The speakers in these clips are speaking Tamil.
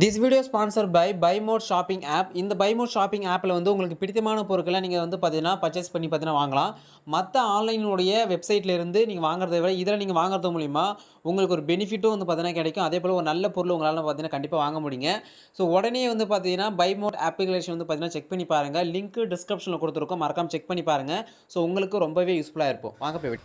This video sponsor by by mod shopping app இந்த பை மோட் ஷாப்பிங் ஆப்பில் வந்து உங்களுக்கு பிடித்தமான பொருட்களை நீங்கள் வந்து பார்த்தீங்கன்னா பர்ச்சேஸ் பண்ணி பார்த்தீங்கன்னா வாங்கலாம். மற்ற ஆன்லைனுடைய வெப்சைட்லேருந்து நீங்கள் வாங்குறதை விட இதில் நீங்கள் வாங்குறது மூலிமா உங்களுக்கு ஒரு பெனிஃபிட்டும் வந்து பார்த்தீங்கன்னா கிடைக்கும். அதே போல் ஒரு நல்ல பொருள் உங்களால் பார்த்தீங்கன்னா கண்டிப்பாக வாங்க முடியுங்க. ஸோ உடனே வந்து பார்த்தீங்கன்னா பை மோட் அப்ளிகேஷன் வந்து பார்த்தீங்கன்னா செக் பண்ணி பாருங்கள் லிங்க் டிஸ்கிரிப்ஷனில் கொடுத்துருக்கோம். மறக்காம செக் பண்ணி பாருங்கள் ஸோ உங்களுக்கு ரொம்பவே யூஸ்ஃபுல்லாக இருக்கும் வாங்க போய்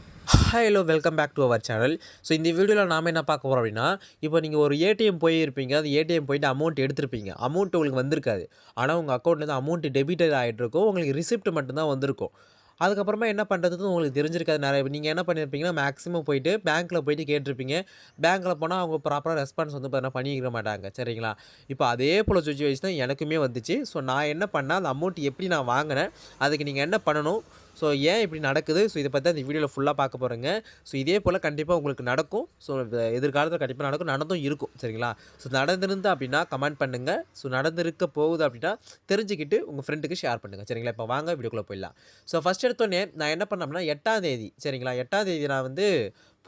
hello welcome back to our channel so இந்த வீடியோவில் நாம் என்ன பார்க்க போகிறோம் அப்படின்னா இப்போ நீங்கள் ஒரு ஏடிஎம் போயிருப்பீங்க. அது ஏடிஎம் சொல்லிவிட்டு அமௌண்ட் எடுத்திருப்பீங்க. அமௌண்ட் உங்களுக்கு வந்திருக்காது. ஆனால் உங்கள் அக்கௌண்ட்லேருந்து அமௌண்ட் டெபிட்டட் ஆகிட்டு இருக்கும் உங்களுக்கு ரிசிப்ட் மட்டும்தான் வந்திருக்கும். அதுக்கப்புறமா என்ன பண்ணுறதுன்னு உங்களுக்கு தெரிஞ்சிருக்காது நிறைய நீங்கள் என்ன பண்ணியிருப்பீங்கன்னா மேக்ஸிமம் போயிட்டு பேங்க்கில் போயிட்டு கேட்டிருப்பீங்க. பேங்க்கில் போனால் அவங்க ப்ராப்பராக ரெஸ்பான்ஸ் வந்து பார்த்தீங்கன்னா பண்ணிக்கிற மாட்டாங்க. சரிங்களா? இப்போ அதே போல் சுச்சுவேஷன் தான் எனக்குமே வந்துச்சு. ஸோ நான் என்ன பண்ணால் அந்த அமௌண்ட் எப்படி நான் வாங்கினேன்? அதுக்கு நீங்கள் என்ன பண்ணணும்? ஸோ ஏன் இப்படி நடக்குது? ஸோ இதை பற்றி அந்த வீடியோவில் ஃபுல்லாக பார்க்க போகிறேங்க ஸோ இதே போல் கண்டிப்பாக உங்களுக்கு நடக்கும். ஸோ எதிர்காலத்தில் கண்டிப்பாக நடக்கும். நடந்தும் இருக்கும். சரிங்களா? ஸோ நடந்திருந்து அப்படின்னா கமெண்ட் பண்ணுங்கள் ஸோ நடந்திருக்க போகுது அப்படின்னா தெரிஞ்சுக்கிட்டு உங்கள் ஃப்ரெண்டுக்கு ஷேர் பண்ணுங்கள் சரிங்களா? இப்போ வாங்க வீடியோக்குள்ளே போயிடலாம். ஸோ ஃபஸ்ட் எடுத்தோடனே நான் என்ன பண்ணோம்னா எட்டாம் தேதி. சரிங்களா? எட்டாம் தேதி நான் வந்து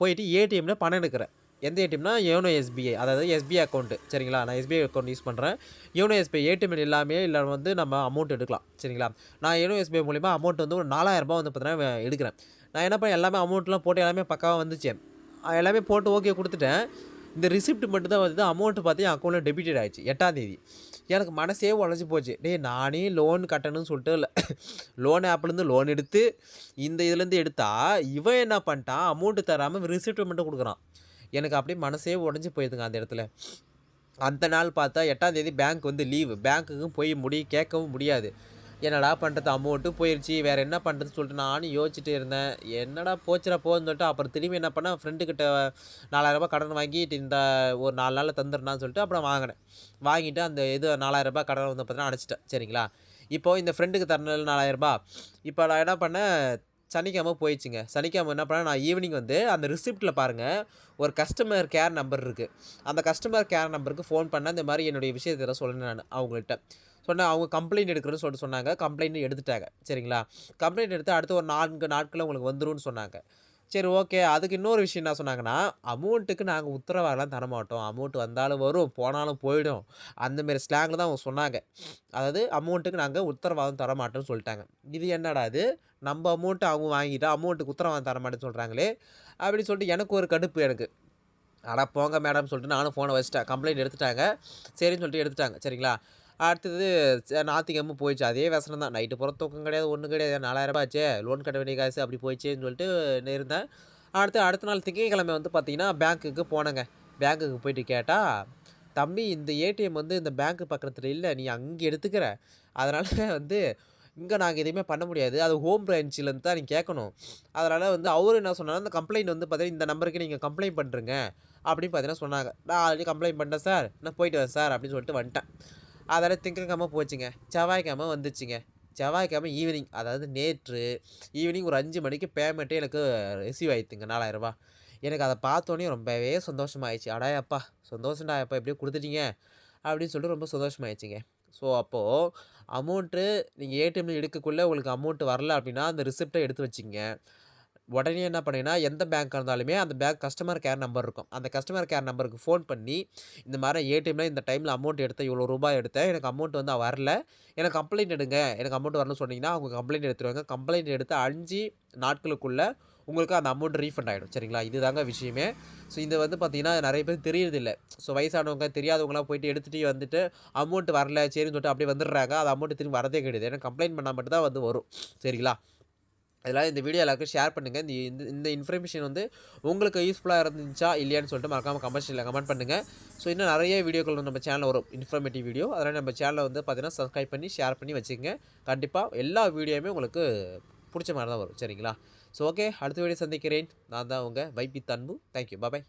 போயிட்டு ஏடிஎம்மில் பணம் எடுக்கிறேன். எந்த ஏடிஎம்னா யோனோ எஸ்பிஐ அதாவது எஸ்பிஐ அக்கௌண்ட்டு சரிங்களா? நான் எஸ்பிஐ அக்கௌண்ட் யூஸ் பண்ணுறேன் யோனோ எஸ்பிஐ ஏடிஎம் எல்லாமே இல்லை வந்து நம்ம அமௌண்ட் எடுக்கலாம் சரிங்களா? நான் யோனோ எஸ்பிஐ மூலிமா அமௌண்ட் வந்து ஒரு நாலாயிரரூபா வந்து பார்த்தீங்கன்னா எடுக்கிறேன். நான் என்ன பண்ணேன் எல்லாமே அமௌண்ட்லாம் போட்டு எல்லாமே பக்காவாக வந்துச்சு. எல்லாமே போட்டு ஓகே கொடுத்துட்டேன். இந்த ரிசிப்ட் மட்டும் தான் வந்து அமௌண்ட் பார்த்து என் அக்கௌண்ட்டில் டெபிட்டட் ஆயிடுச்சு எட்டாம் தேதி. எனக்கு மனசே உழைச்சி போச்சு டேய் நானே லோன் கட்டணும்னு சொல்லிட்டு லோன் ஆப்லேருந்து லோன் எடுத்து இந்த இதுலேருந்து எடுத்தால் இவன் என்ன பண்ணிட்டான் அமௌண்ட்டு தராமல் ரிசிப்ட் மட்டும் கொடுக்குறான். எனக்கு அப்படியே மனசே உடஞ்சி போயிருதுங்க அந்த இடத்துல. அந்த நாள் பார்த்தா எட்டாம் தேதி பேங்க் வந்து லீவு பேங்க்குக்கும் போய் முடி கேட்கவும் முடியாது. என்னடா பண்ணுறது அமௌண்ட்டு போயிடுச்சு வேறு என்ன பண்ணுறதுன்னு சொல்லிட்டு நானும் யோசிச்சுட்டு இருந்தேன். என்னடா போச்சுடா போகுதுன்னு சொல்லிட்டு அப்புறம் திரும்பி என்ன பண்ணேன்? ஃப்ரெண்டுக்கிட்ட நாலாயிரரூபா கடன் வாங்கிட்டு இந்த ஒரு நாலு நாளில் தந்துடுனான்னு சொல்லிட்டு அப்புறம் வாங்கினேன். வாங்கிட்டு அந்த இது நாலாயிரரூபா கடன் வந்து பார்த்தீங்கன்னா அடைச்சிட்டேன். சரிங்களா? இப்போது இந்த ஃப்ரெண்டுக்கு தரணும் நாலாயிரரூபா இப்போ நான் என்ன பண்ணேன்? சனிக்கிழமை போயிடுச்சுங்க. சனிக்கிழமை என்ன பண்ணால் நான் ஈவினிங் வந்து அந்த ரிசிப்ட்டில் பாருங்கள் ஒரு கஸ்டமர் கேர் நம்பர் இருக்குது அந்த கஸ்டமர் கேர் நம்பருக்கு ஃபோன் பண்ண இந்த மாதிரி என்னுடைய விஷயத்தை சொன்னேன் நான் அவங்கள்ட்ட. சொன்னேன் அவங்க கம்ப்ளைண்ட் எடுக்கிறேன்னு சொல்லிட்டு சொன்னாங்க. கம்ப்ளைண்ட் எடுத்துட்டாங்க. சரிங்களா? கம்ப்ளைண்ட் எடுத்து அடுத்து ஒரு நான்கு நாட்களில் உங்களுக்கு வந்துரும்னு சொன்னாங்க. சரி ஓகே. அதுக்கு இன்னொரு விஷயம் என்ன சொன்னாங்கன்னா அமௌண்ட்டுக்கு நாங்கள் உத்தரவாகலாம் தர மாட்டோம். அமௌண்ட் வந்தாலும் வரும் போனாலும் போயிடும். அந்தமாரி ஸ்லாங்கில் தான் அவங்க சொன்னாங்க. அதாவது அமௌண்ட்டுக்கு நாங்கள் உத்தரவாதம் தர மாட்டோம்னு சொல்லிட்டாங்க. இது என்னடா இது? நம்ம அமௌண்ட்டு அவங்க வாங்கிட்டா அமௌண்ட்டுக்கு உத்தரவாதம் தரமாட்டேன்னு சொல்கிறாங்களே அப்படின்னு சொல்லிட்டு எனக்கு ஒரு கடுப்பு எனக்கு. ஆனால் போங்க மேடம் சொல்லிட்டு நானும் ஃபோனை வச்சுட்டேன். கம்ப்ளைண்ட் எடுத்துட்டாங்க. சரின்னு சொல்லிட்டு எடுத்துட்டாங்க. சரிங்களா? அடுத்தது ச- போயிடுச்சு. அதே விசனம் தான். நைட்டு புற தூக்கம் கிடையாது ஒன்றும் கிடையாது. நாலாயிரம் ஆச்சு. லோன் கட்ட வேண்டிய காசு அப்படி போயிடுச்சேன்னு சொல்லிட்டு இருந்தேன் அடுத்து அடுத்த நாள் திங்கட்கிழமை வந்து பார்த்தீங்கன்னா பேங்க்குக்கு போனேங்க. பேங்க்குக்கு போயிட்டு கேட்டால் தம்பி இந்த ஏடிஎம் வந்து இந்த பேங்க் பக்கத்தில் இல்லை. நீ அங்கே எடுத்துக்கிற. அதனால் வந்து இங்கே நாங்கள் எதுவுமே பண்ண முடியாது. அது ஹோம் பிரான்ச்சிலேருந்து தான் நீங்கள் கேட்கணும் அதனால் வந்து அவர் என்ன சொன்னாலும் அந்த கம்ப்ளைண்ட் வந்து பார்த்தீங்கன்னா இந்த நம்பருக்கு நீங்கள் கம்ப்ளைண்ட் பண்ணுறங்க அப்படின்னு பார்த்தீங்கன்னா சொன்னாங்க. நான் ஆல்ரெடி கம்ப்ளைண்ட் பண்ணிட்டேன் சார் நான் போயிட்டு வரேன் சார் அப்படின்னு சொல்லிட்டு வந்துட்டேன். அதனால் திங்கக்கிழமை போச்சுங்க. செவ்வாய்க்கிழமை வந்துச்சுங்க. செவ்வாய்க்கிழமை ஈவினிங் அதாவது நேற்று ஈவினிங் ஒரு அஞ்சு மணிக்கு பேமெண்ட்டே எனக்கு ரிசீவ் ஆயிடுத்துங்க நாலாயிரரூபா எனக்கு அதை பார்த்தோன்னே ரொம்பவே சந்தோஷமாயிடுச்சு. அடா அப்பா சந்தோஷம்டா அப்பா எப்படியோ கொடுத்துட்டீங்க அப்படின்னு சொல்லிட்டு ரொம்ப சந்தோஷமாயிடுச்சுங்க. ஸோ அப்போது அமௌண்ட்டு நீங்கள் ஏடிஎம்மில் எடுக்கக்குள்ளே உங்களுக்கு அமௌண்ட் வரல அப்படின்னா அந்த ரிசிப்டை எடுத்து வச்சிங்க உடனே என்ன பண்ணீங்கன்னா எந்த பேங்க்காக இருந்தாலுமே அந்த பேங்க் கஸ்டமர் கேர் நம்பர் இருக்கும். அந்த கஸ்டமர் கேர் நம்பருக்கு ஃபோன் பண்ணி இந்த மாதிரி ஏடிஎம்ல இந்த டைமில் அமௌண்ட் எடுத்தேன் இவ்வளோ ரூபாய் எடுத்தேன் எனக்கு அமௌண்ட் வந்து வரல எனக்கு கம்ப்ளைண்ட் எடுங்க எனக்கு அமௌண்ட் வரணும்னு சொன்னீங்கன்னா அவங்க கம்ப்ளைண்ட் எடுத்துருவாங்க. கம்ப்ளைண்ட் எடுத்து அஞ்சு நாட்களுக்குள்ளே உங்களுக்கு அந்த அமௌண்ட் ரீஃபண்ட் ஆகிடும் சரிங்களா? இதுதாங்க விஷயமே. ஸோ இது வந்து பார்த்தீங்கன்னா நிறைய பேர் தெரியறதில்ல. ஸோ வயசானவங்க தெரியாதவங்களாம் போயிட்டு எடுத்துகிட்டு வந்துட்டு அமௌண்ட் வரல சரின்னு சொல்லிட்டு அப்படியே வந்துடுறாங்க. அது அமௌண்ட் திரும்பி வரதே கிடையாது. ஏன்னா கம்ப்ளைண்ட் பண்ணால் மட்டும் தான் வந்து வரும். சரிங்களா? அதனால் இந்த வீடியோ எல்லாருக்கும் ஷேர் பண்ணுங்கள் இந்த இந்த இந்த இன்ஃபர்மேஷன் வந்து உங்களுக்கு யூஸ்ஃபுல்லாக இருந்துச்சா இல்லையான்னு சொல்லிட்டு மறக்காமல் கமெண்ட்ஸில் கமெண்ட் பண்ணுங்கள் ஸோ இன்னும் நிறைய வீடியோக்கள் நம்ம சேனலில் வரும். இன்ஃபர்மேட்டிவ் வீடியோ அதனால் நம்ம சேனலை வந்து பார்த்தீங்கன்னா சப்ஸ்கிரைப் பண்ணி ஷேர் பண்ணி வச்சுக்கோங்க. கண்டிப்பாக எல்லா வீடியோவுமே உங்களுக்கு பிடிச்ச மாதிரி தான் வரும். சரிங்களா? ஸோ ஓகே அடுத்த வீடியோ சந்திக்கிறேன். நான் தான் உங்கள் வைபி தன்பு. Thank you bye